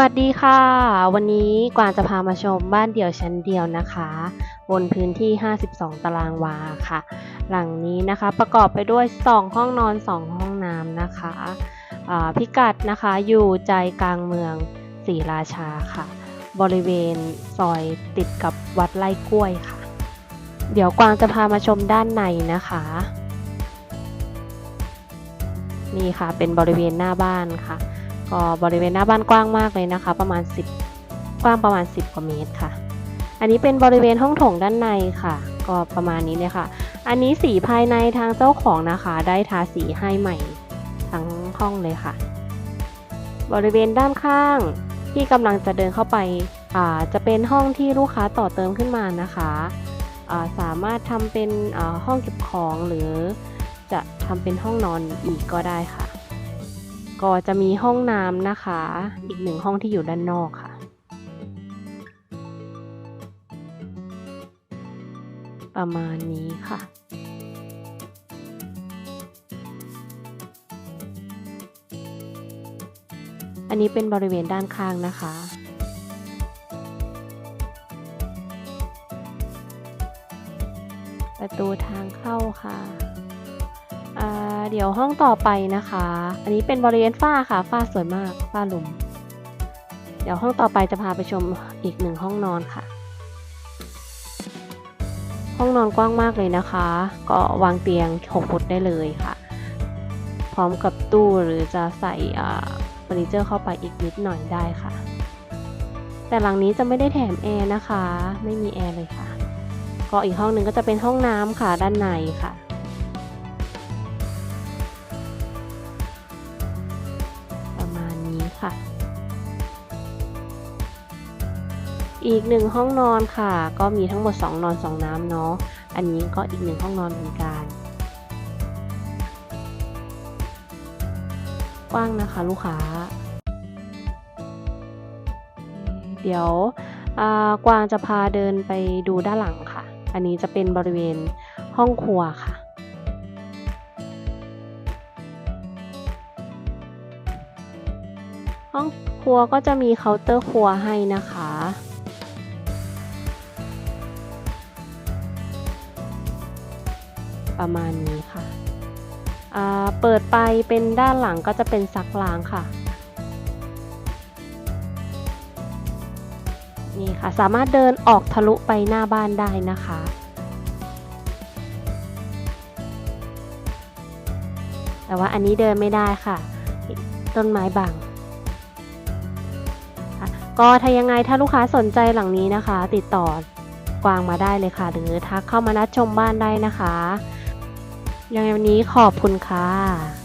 วัสดีค่ะ วันนี้กวางจะพามาชมบ้านเดี่ยวชั้นเดียวนะคะ บนพื้นที่ 52 ตารางวาค่ะ หลังนี้นะคะประกอบไปด้วย 2 ห้องนอน 2 ห้องน้ำนะคะพิกัดนะคะอยู่ใจกลางเมืองศรีราชาค่ะ บริเวณซอยติดกับวัดไร่กล้วยค่ะ เดี๋ยวกวางจะพามาชมด้านในนะคะ นี่ค่ะเป็นบริเวณหน้าบ้านค่ะ ก็บริเวณหน้าบ้านกว้างมากเลยนะคะ ประมาณ 10 กว้างประมาณ 10 กว่าเมตรค่ะ อันนี้เป็นบริเวณห้องโถงด้านในค่ะ ก็ประมาณนี้เลยค่ะ อันนี้สีภายในทางเจ้าของนะคะ ได้ทาสีให้ใหม่ทั้งห้องเลยค่ะ บริเวณด้านข้างที่กำลังจะเดินเข้าไปอ่าจะเป็นห้องที่ลูกค้าต่อเติมขึ้นมานะคะาสามารถทำเป็นห้องเก็บของหรือจะทำเป็นห้องนอนอีกก็ได้ค่ะ ก็จะมีห้องน้ำนะคะ อีกหนึ่งห้องที่อยู่ด้านนอกค่ะ ประมาณนี้ค่ะอันนี้เป็นบริเวณด้านข้างนะคะ ประตูทางเข้าค่ะ เดี๋ยวห้องต่อไปนะคะ อันนี้เป็นบริเวณฝ้าค่ะ ฝ้าสวยมาก ฝ้าหลุม เดี๋ยวห้องต่อไปจะพาไปชมอีกหนึ่งห้องนอนค่ะ ห้องนอนกว้างมากเลยนะคะ ก็วางเตียง6ฟุตได้เลยค่ะ พร้อมกับตู้หรือจะใส่เฟอร์นิเจอร์เข้าไปอีกนิดหน่อยได้ค่ะ แต่หลังนี้จะไม่ได้แถมแอร์นะคะ ไม่มีแอร์เลยค่ะ ก็อีกห้องหนึ่งก็จะเป็นห้องน้ำค่ะด้านในค่ะ ค่ะ อีกหนึ่งห้องนอนค่ะ ก็มีทั้งหมด 2 นอน 2 น้ำเนาะ อันนี้ก็อีกหนึ่งห้องนอนเหมือนกัน กว้างนะคะลูกค้า เดี๋ยวกวางจะพาเดินไปดูด้านหลังค่ะ อันนี้จะเป็นบริเวณห้องครัวค่ะ ห้องครัวก็จะมีเคาน์เตอร์ครัวให้นะคะประมาณนี้ค่ะ เปิดไปเป็นด้านหลังก็จะเป็นซักล้างค่ะ นี่ค่ะสามารถเดินออกทะลุไปหน้าบ้านได้นะคะ แต่ว่าอันนี้เดินไม่ได้ค่ะ ต้นไม้บัง ก็ถ้ายังไงถ้าลูกค้าสนใจหลังนี้นะคะ ติดต่อกวางมาได้เลยค่ะ หรือทักเข้ามานัดชมบ้านได้นะคะ ยังไงวันนี้ขอบคุณค่ะ